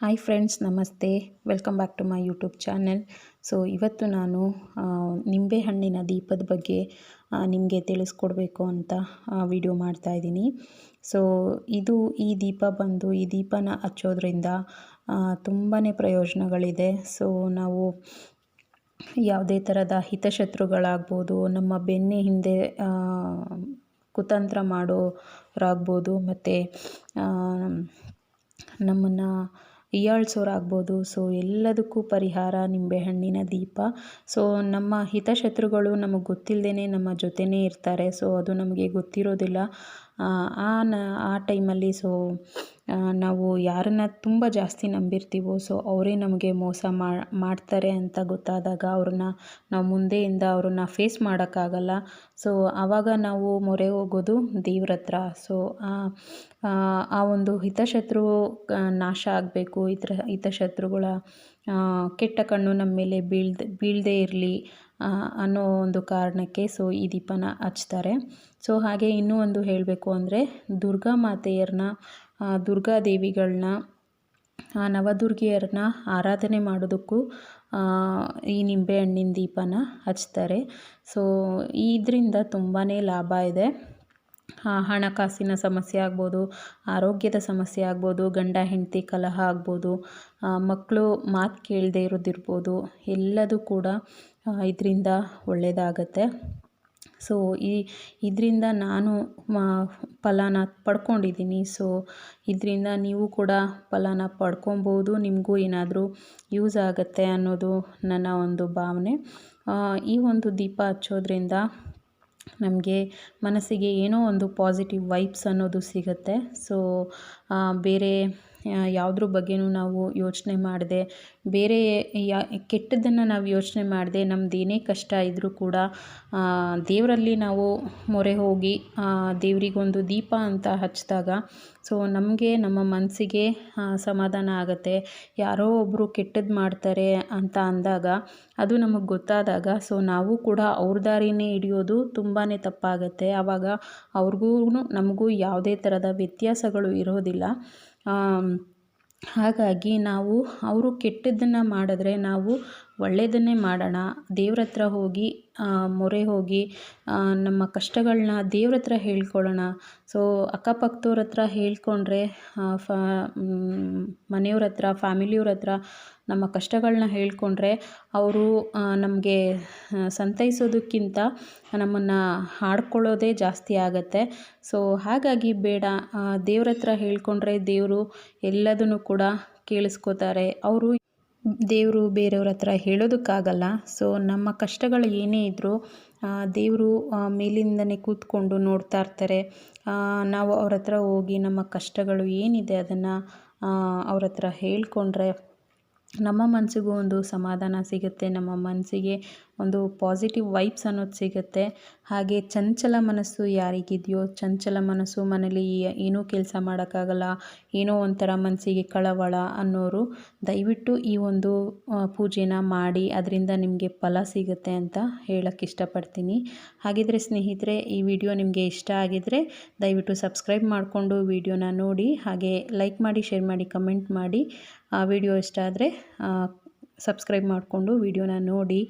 Hi friends, ನಮಸ್ತೆ. Welcome back to my YouTube channel. So, ಇವತ್ತು ನಾನು ನಿಂಬೆಹಣ್ಣಿನ ದೀಪದ ಬಗ್ಗೆ ನಿಮಗೆ ತಿಳಿಸ್ಕೊಡ್ಬೇಕು ಅಂತ ವಿಡಿಯೋ ಮಾಡ್ತಾ ಇದ್ದೀನಿ. ಸೊ, ಇದು ಈ ದೀಪ ಬಂದು, ಈ ದೀಪನ ಹಚ್ಚೋದ್ರಿಂದ ತುಂಬಾ ಪ್ರಯೋಜನಗಳಿದೆ. ಸೊ, ನಾವು ಯಾವುದೇ ಥರದ ಹಿತಶತ್ರುಗಳಾಗ್ಬೋದು, ನಮ್ಮ ಬೆನ್ನೆ ಹಿಂದೆ ಕುತಂತ್ರ ಮಾಡೋರಾಗ್ಬೋದು, ಮತ್ತು ನಮ್ಮನ್ನು ಹೀಯಾಳ್ಸೋರಾಗ್ಬೋದು ಸೊ, ಎಲ್ಲದಕ್ಕೂ ಪರಿಹಾರ ನಿಂಬೆಹಣ್ಣಿನ ದೀಪ. ಸೊ, ನಮ್ಮ ಹಿತಶತ್ರುಗಳು ನಮಗೆ ಗೊತ್ತಿಲ್ಲದೇ ನಮ್ಮ ಜೊತೆನೇ ಇರ್ತಾರೆ. ಸೊ, ಅದು ನಮಗೆ ಗೊತ್ತಿರೋದಿಲ್ಲ. ಆ, ನ ಆ ಟೈಮಲ್ಲಿ ಸೊ ನಾವು ಯಾರನ್ನು ತುಂಬ ಜಾಸ್ತಿ ನಂಬಿರ್ತೀವೋ ಸೊ ಅವರೇ ನಮಗೆ ಮೋಸ ಮಾಡ್ತಾರೆ ಅಂತ ಗೊತ್ತಾದಾಗ ಅವ್ರನ್ನ ನಾವು ಮುಂದೆಯಿಂದ ಅವ್ರನ್ನ ಫೇಸ್ ಮಾಡೋಕ್ಕಾಗಲ್ಲ. ಸೊ ಆವಾಗ ನಾವು ಮೊರೆ ಹೋಗೋದು ದೇವ್ರ ಹತ್ರ. ಸೊ ಆ ಒಂದು ಹಿತಶತ್ರು ನಾಶ ಆಗಬೇಕು. ಇತರ ಹಿತಶತ್ರುಗಳ ಕೆಟ್ಟ ಕಣ್ಣು ನಮ್ಮ ಮೇಲೆ ಬೀಳ್ದೆ ಬೀಳದೇ ಇರಲಿ. ಅನ್ನೋ ಒಂದು ಕಾರಣಕ್ಕೆ ಸೊ ಈ ದೀಪನ ಹಚ್ತಾರೆ. ಸೊ ಹಾಗೆ ಇನ್ನೂ ಒಂದು ಹೇಳಬೇಕು ಅಂದರೆ ದುರ್ಗಾ ಮಾತೆಯರನ್ನ ದುರ್ಗಾ ದೇವಿಗಳನ್ನ ನವದುರ್ಗಿಯರನ್ನ ಆರಾಧನೆ ಮಾಡೋದಕ್ಕೂ ಈ ನಿಂಬೆಹಣ್ಣಿನ ದೀಪನ ಹಚ್ತಾರೆ. ಸೊ ಇದರಿಂದ ತುಂಬಾ ಲಾಭ ಇದೆ. ಹಣಕಾಸಿನ ಸಮಸ್ಯೆ ಆಗ್ಬೋದು, ಆರೋಗ್ಯದ ಸಮಸ್ಯೆ ಆಗ್ಬೋದು, ಗಂಡ, ಹೆಂಡತಿ ಕಲಹ ಆಗ್ಬೋದು ಮಕ್ಕಳು ಮಾತು ಕೇಳದೇ ಇರೋದಿರ್ಬೋದು, ಎಲ್ಲದೂ ಕೂಡ ಇದರಿಂದ ಒಳ್ಳೆಯದಾಗತ್ತೆ ಸೊ ಈ, ಇದರಿಂದ ನಾನು ಫಲಾನ ಪಡ್ಕೊಂಡಿದ್ದೀನಿ ಸೊ ಇದರಿಂದ ನೀವು ಕೂಡ ಫಲಾನ ಪಡ್ಕೊಬೋದು, ನಿಮಗೂ ಏನಾದರೂ ಯೂಸ್ ಆಗುತ್ತೆ ಅನ್ನೋದು ನನ್ನ ಒಂದು ಭಾವನೆ. ಈ ಒಂದು ದೀಪ ಹಚ್ಚೋದ್ರಿಂದ ನಮಗೆ ಮನಸ್ಸಿಗೆ ಏನೋ ಒಂದು ಪಾಸಿಟಿವ್ ವೈಬ್ಸ್ ಅನ್ನೋದು ಸಿಗುತ್ತೆ. ಸೊ ಬೇರೆ ಯಾವುದ್ರ ಬಗ್ಗೆನೂ ನಾವು ಯೋಚನೆ ಮಾಡದೆ, ಬೇರೆ ಯಾ, ಕೆಟ್ಟದ್ದನ್ನು ನಾವು ಯೋಚನೆ ಮಾಡದೆ, ನಮ್ದು ಏನೇ ಕಷ್ಟ ಇದ್ದರೂ ಕೂಡ ದೇವರಲ್ಲಿ ನಾವು ಮೊರೆ ಹೋಗಿ ದೇವರಿಗೊಂದು ದೀಪ ಅಂತ ಹಚ್ಚಿದಾಗ ಸೊ ನಮಗೆ, ನಮ್ಮ ಮನಸ್ಸಿಗೆ ಸಮಾಧಾನ ಆಗುತ್ತೆ. ಯಾರೋ ಒಬ್ಬರು ಕೆಟ್ಟದ್ದು ಮಾಡ್ತಾರೆ ಅಂತ ಅಂದಾಗ, ಅದು ನಮಗೆ ಗೊತ್ತಾದಾಗ, ಸೊ ನಾವು ಕೂಡ ಅವ್ರ ದಾರಿನೇ ಹಿಡಿಯೋದು ತುಂಬಾ ತಪ್ಪಾಗುತ್ತೆ. ಆವಾಗ ಅವ್ರಿಗೂ ನಮಗೂ ಯಾವುದೇ ಥರದ ವ್ಯತ್ಯಾಸಗಳು ಇರೋದಿಲ್ಲ. ಹಾಗಾಗಿ ನಾವು ಅವರು ಕೆಟ್ಟದ್ದನ್ನು ಮಾಡಿದ್ರೆ ನಾವು ಒಳ್ಳೆಯದನ್ನೇ ಮಾಡೋಣ. ದೇವ್ರ ಹತ್ರ ಹೋಗಿ ಮೊರೆ ಹೋಗಿ ನಮ್ಮ ಕಷ್ಟಗಳನ್ನ ದೇವ್ರ ಹತ್ರ ಹೇಳ್ಕೊಳ್ಳೋಣ. ಸೊ ಅಕ್ಕಪಕ್ಕದವ್ರ ಹತ್ರ ಹೇಳ್ಕೊಂಡ್ರೆ ಫ ಮನೆಯವ್ರ ಹತ್ರ, ಫ್ಯಾಮಿಲಿಯವ್ರ ಹತ್ರ ನಮ್ಮ ಕಷ್ಟಗಳನ್ನ ಹೇಳ್ಕೊಂಡ್ರೆ ಅವರು ನಮಗೆ ಸಂತೈಸೋದಕ್ಕಿಂತ ನಮ್ಮನ್ನು ಹಾಡ್ಕೊಳ್ಳೋದೇ ಜಾಸ್ತಿ ಆಗುತ್ತೆ. ಸೊ ಹಾಗಾಗಿ ಬೇಡ. ದೇವ್ರ ಹತ್ರ ಹೇಳ್ಕೊಂಡ್ರೆ ದೇವರು ಎಲ್ಲದನ್ನು ಕೂಡ ಕೇಳಿಸ್ಕೋತಾರೆ. ಅವರು ದೇವರು ಬೇರೆಯವ್ರ ಹತ್ರ ಹೇಳೋದಕ್ಕಾಗಲ್ಲ. ಸೊ ನಮ್ಮ ಕಷ್ಟಗಳು ಏನೇ ಇದ್ದರೂ ದೇವರು ಮೇಲಿಂದನೇ ಕೂತ್ಕೊಂಡು ನೋಡ್ತಾ ಇರ್ತಾರೆ. ನಾವು ಅವ್ರ ಹತ್ರ ಹೋಗಿ ನಮ್ಮ ಕಷ್ಟಗಳು ಏನಿದೆ ಅದನ್ನು ಅವ್ರ ಹತ್ರ ಹೇಳಿಕೊಂಡ್ರೆ ನಮ್ಮ ಮನಸ್ಸಿಗೂ ಒಂದು ಸಮಾಧಾನ ಸಿಗುತ್ತೆ. ನಮ್ಮ ಮನಸ್ಸಿಗೆ ಒಂದು ಪಾಸಿಟಿವ್ ವೈಬ್ಸ್ ಅನ್ನೋದು ಸಿಗುತ್ತೆ. ಹಾಗೆ ಚಂಚಲ ಮನಸ್ಸು ಯಾರಿಗಿದೆಯೋ ಚಂಚಲ ಮನಸ್ಸು ಮನೇಲಿ ಏನೂ ಕೆಲಸ ಮಾಡೋಕ್ಕಾಗಲ್ಲ, ಏನೋ ಒಂಥರ ಮನಸ್ಸಿಗೆ ಕಳವಳ ಅನ್ನೋರು ದಯವಿಟ್ಟು ಈ ಒಂದು ಪೂಜೆನ ಮಾಡಿ ಅದರಿಂದ ನಿಮಗೆ ಫಲ ಸಿಗುತ್ತೆ ಅಂತ ಹೇಳೋಕ್ಕೆ ಇಷ್ಟಪಡ್ತೀನಿ. ಹಾಗಿದ್ರೆ ಸ್ನೇಹಿತರೆ, ಈ ವಿಡಿಯೋ ನಿಮಗೆ ಇಷ್ಟ ಆಗಿದರೆ ದಯವಿಟ್ಟು ಸಬ್ಸ್ಕ್ರೈಬ್ ಮಾಡಿಕೊಂಡು ವಿಡಿಯೋನ ನೋಡಿ, ಹಾಗೆ ಲೈಕ್ ಮಾಡಿ ಶೇರ್ ಮಾಡಿ ಕಮೆಂಟ್ ಮಾಡಿ. ಆ ವಿಡಿಯೋ ಇಷ್ಟ ಆದರೆ ಸಬ್ಸ್ಕ್ರೈಬ್ ಮಾಡಿಕೊಂಡು ವಿಡಿಯೋನ ನೋಡಿ.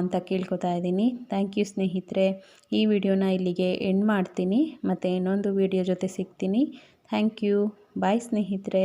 ಅಂತ ಕೇಳ್ಕೊತಾ ಇದ್ದೀನಿ. ಥ್ಯಾಂಕ್ ಯು ಸ್ನೇಹಿತರೆ. ಈ ವಿಡಿಯೋನ ಇಲ್ಲಿಗೆ ಎಂಡ್ ಮಾಡ್ತೀನಿ. ಮತ್ತು ಇನ್ನೊಂದು ವಿಡಿಯೋ ಜೊತೆ ಸಿಗ್ತೀನಿ. ಥ್ಯಾಂಕ್ ಯು ಬಾಯ್ ಸ್ನೇಹಿತರೆ.